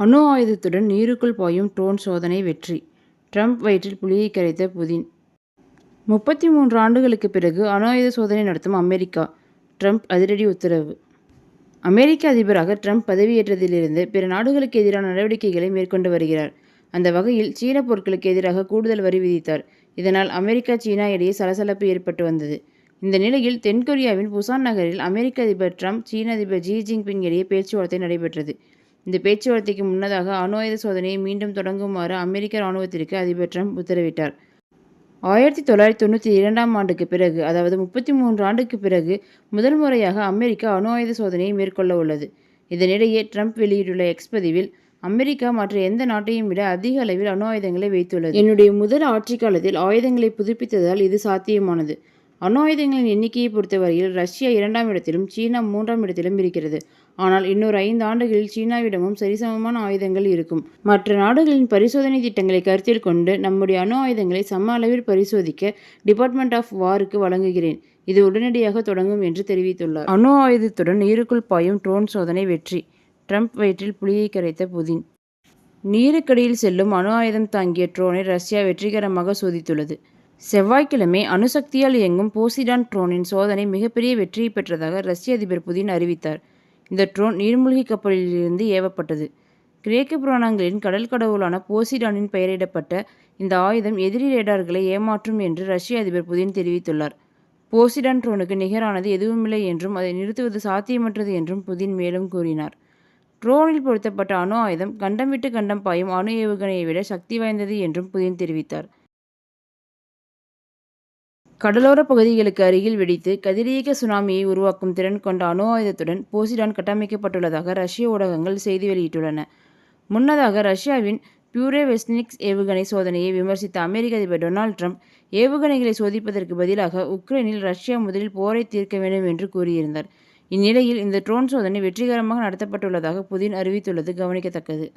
அணு ஆயுதத்துடன் நீருக்குள் பாயும் ட்ரோன் சோதனை வெற்றி. ட்ரம்ப் வயிற்றில் புலியை கரைத்த புதின். முப்பத்தி மூன்று ஆண்டுகளுக்கு பிறகு அணு ஆயுத சோதனை நடத்தும் அமெரிக்கா. ட்ரம்ப் அதிரடி உத்தரவு. அமெரிக்க அதிபராக ட்ரம்ப் பதவியேற்றதிலிருந்து பிற நாடுகளுக்கு எதிரான நடவடிக்கைகளை மேற்கொண்டு வருகிறார். அந்த வகையில் சீன பொருட்களுக்கு எதிராக கூடுதல் வரி விதித்தார். இதனால் அமெரிக்கா சீனா இடையே சலசலப்பு ஏற்பட்டு வந்தது. இந்த நிலையில் தென்கொரியாவின் புசான் நகரில் அமெரிக்க அதிபர் ட்ரம்ப் சீன அதிபர் ஜி ஜின்பிங் இடையே பேச்சுவார்த்தை நடைபெற்றது. இந்த பேச்சுவார்த்தைக்கு முன்னதாக அணு ஆயுத சோதனையை மீண்டும் தொடங்குமாறு அமெரிக்க இராணுவத்திற்கு அதிபர் ட்ரம்ப் உத்தரவிட்டார். ஆயிரத்தி தொள்ளாயிரத்தி தொண்ணூற்றி இரண்டாம் ஆண்டுக்கு பிறகு அதாவது முப்பத்தி மூன்று ஆண்டுக்கு பிறகு முதல் முறையாக அமெரிக்கா அணு ஆயுத சோதனையை மேற்கொள்ள உள்ளது. இதனிடையே ட்ரம்ப் வெளியிட்டுள்ள எக்ஸ்பதிவில் அமெரிக்கா மற்ற எந்த நாட்டையும் விட அதிக அளவில் அணு ஆயுதங்களை வைத்துள்ளது. என்னுடைய முதல் ஆட்சி காலத்தில் ஆயுதங்களை புதுப்பித்ததால் இது சாத்தியமானது. அணு ஆயுதங்களின் எண்ணிக்கையை பொறுத்தவரையில் ரஷ்யா இரண்டாம் இடத்திலும் சீனா மூன்றாம் இடத்திலும் இருக்கிறது. ஆனால் இன்னொரு ஐந்து ஆண்டுகளில் சீனாவிடமும் சரிசமமான ஆயுதங்கள் இருக்கும். மற்ற நாடுகளின் பரிசோதனை திட்டங்களை கருத்தில் கொண்டு நம்முடைய அணு ஆயுதங்களை சம அளவில் பரிசோதிக்க டிபார்ட்மெண்ட் ஆஃப் வாருக்கு வழங்குகிறேன். இது உடனடியாக தொடங்கும் என்று தெரிவித்துள்ளார். அணு ஆயுதத்துடன் நீருக்குள் பாயும் ட்ரோன் சோதனை வெற்றி. ட்ரம்ப் வயிற்றில் புலியை கரைத்த புதின். நீருக்கடியில் செல்லும் அணு ஆயுதம் தாங்கிய ட்ரோனை ரஷ்யா வெற்றிகரமாக சோதித்துள்ளது. செவ்வாய்க்கிழமை அணுசக்தியால் இயங்கும் போசிடான் ட்ரோனின் சோதனை மிகப்பெரிய வெற்றியை பெற்றதாக ரஷ்ய அதிபர் புதின் அறிவித்தார். இந்த ட்ரோன் நீர்மூழ்கி கப்பலிலிருந்து ஏவப்பட்டது. கிரேக்க புராணங்களின் கடல் கடவுளான போசிடானின் பெயரிடப்பட்ட இந்த ஆயுதம் எதிரி ரேடார்களை ஏமாற்றும் என்று ரஷ்ய அதிபர் புதின் தெரிவித்துள்ளார். போசிடான் ட்ரோனுக்கு நிகரானது எதுவுமில்லை என்றும் அதை நிறுத்துவது சாத்தியமற்றது என்றும் புதின் மேலும் கூறினார். ட்ரோனில் பொருத்தப்பட்ட அணு ஆயுதம் கண்டம் விட்டு கண்டம் பாயும் அணு ஏவுகணையை விட சக்தி வாய்ந்தது என்றும் புதின் தெரிவித்தார். கடலோர பகுதிகளுக்கு அருகில் வெடித்து கதிரியக்க சுனாமியை உருவாக்கும் திறன் கொண்ட அணு ஆயுதத்துடன் போசிடான் கட்டமைக்கப்பட்டுள்ளதாக ரஷ்ய ஊடகங்கள் செய்தி வெளியிட்டுள்ளன. முன்னதாக ரஷ்யாவின் பியூரேவெஸ்னிக்ஸ் ஏவுகணை சோதனையை விமர்சித்த அமெரிக்க அதிபர் டொனால்ட் ட்ரம்ப் ஏவுகணைகளை சோதிப்பதற்கு பதிலாக உக்ரைனில் ரஷ்யா முதலில் போரை தீர்க்க வேண்டும் என்று கூறியிருந்தார். இந்நிலையில் இந்த ட்ரோன் சோதனை வெற்றிகரமாக நடத்தப்பட்டுள்ளதாக புதின் அறிவித்துள்ளது. கவனிக்கத்தக்கது.